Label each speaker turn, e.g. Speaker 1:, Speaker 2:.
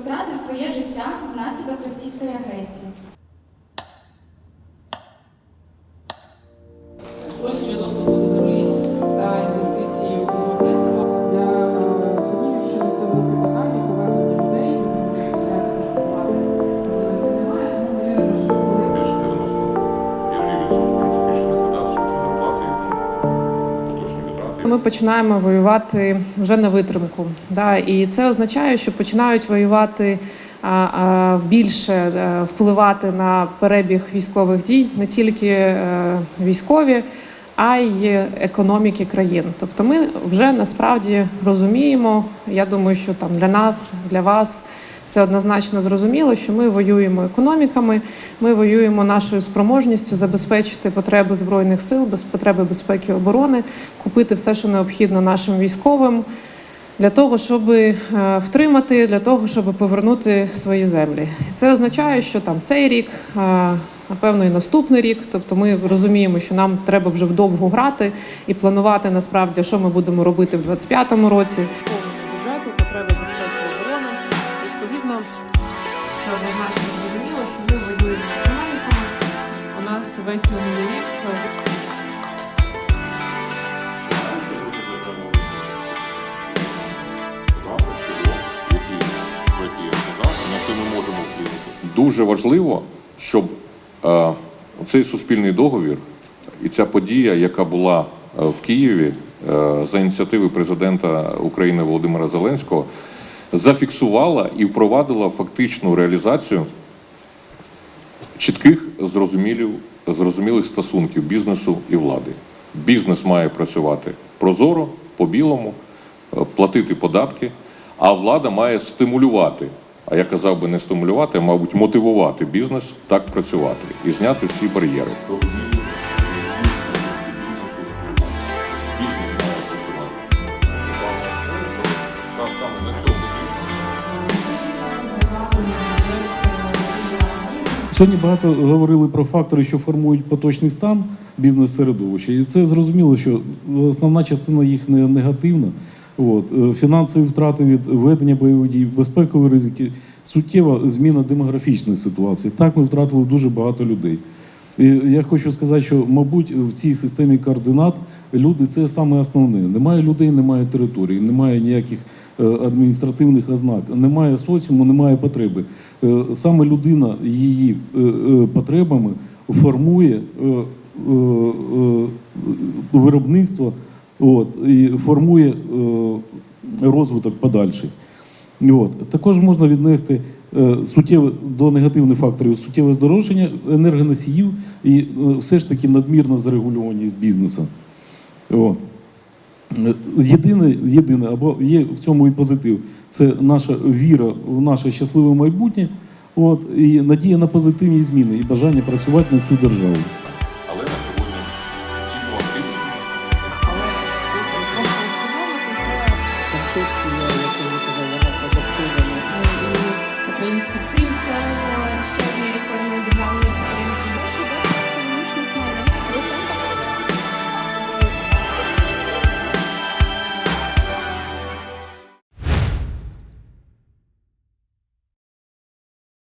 Speaker 1: втратив своє життя внаслідок російської агресії.
Speaker 2: Ми
Speaker 3: починаємо воювати вже на витримку. Да? І це означає, що починають воювати більше е, впливати на перебіг військових дій не тільки е, військові, а й економіки країн. Тобто ми вже насправді розуміємо. Я думаю, що там для нас, для вас. Це однозначно зрозуміло, що ми воюємо економіками, ми воюємо нашою спроможністю забезпечити потреби збройних сил, без потреби безпеки і оборони, купити все, що необхідно нашим військовим для того, щоб е, втримати, для того, щоб повернути свої землі. Це означає, що там цей рік, е, напевно, і наступний рік. Тобто, ми розуміємо, що нам треба вже вдовго грати і планувати насправді, що ми будемо робити в 2025 році.
Speaker 4: Дуже важливо, щоб е, цей суспільний договір і ця подія, яка була е, в Києві е, за ініціативи президента України Володимира Зеленського, зафіксувала і впровадила фактичну реалізацію чітких зрозумілів, зрозумілих стосунків бізнесу і влади. Бізнес має працювати прозоро, по-білому, е, платити податки, а влада має стимулювати. А я казав би не стимулювати, а мабуть мотивувати бізнес так працювати і зняти всі бар'єри.
Speaker 5: Сьогодні багато говорили про фактори, що формують поточний стан бізнес-середовища. І це зрозуміло, що основна частина їх не негативна. От. Е, Фінансові втрати від ведення бойових дій, безпекові ризики, суттєва зміна демографічної ситуації. Так ми втратили дуже багато людей. І я хочу сказати, що, мабуть, в цій системі координат люди це саме основне. Немає людей, немає території, немає ніяких е, адміністративних ознак, немає соціуму, немає потреби. Е, Саме людина її потребами формує виробництво от, і формує е, розвиток подальший. От. Також можна віднести е, суттєве до негативних факторів суттєве здорожчання енергоносіїв і е, все ж таки надмірна зарегульованість бізнесу. Єдине, єдине, або є в цьому і позитив, це наша віра в наше щасливе майбутнє, от, і надія на позитивні зміни і бажання працювати на цю державу.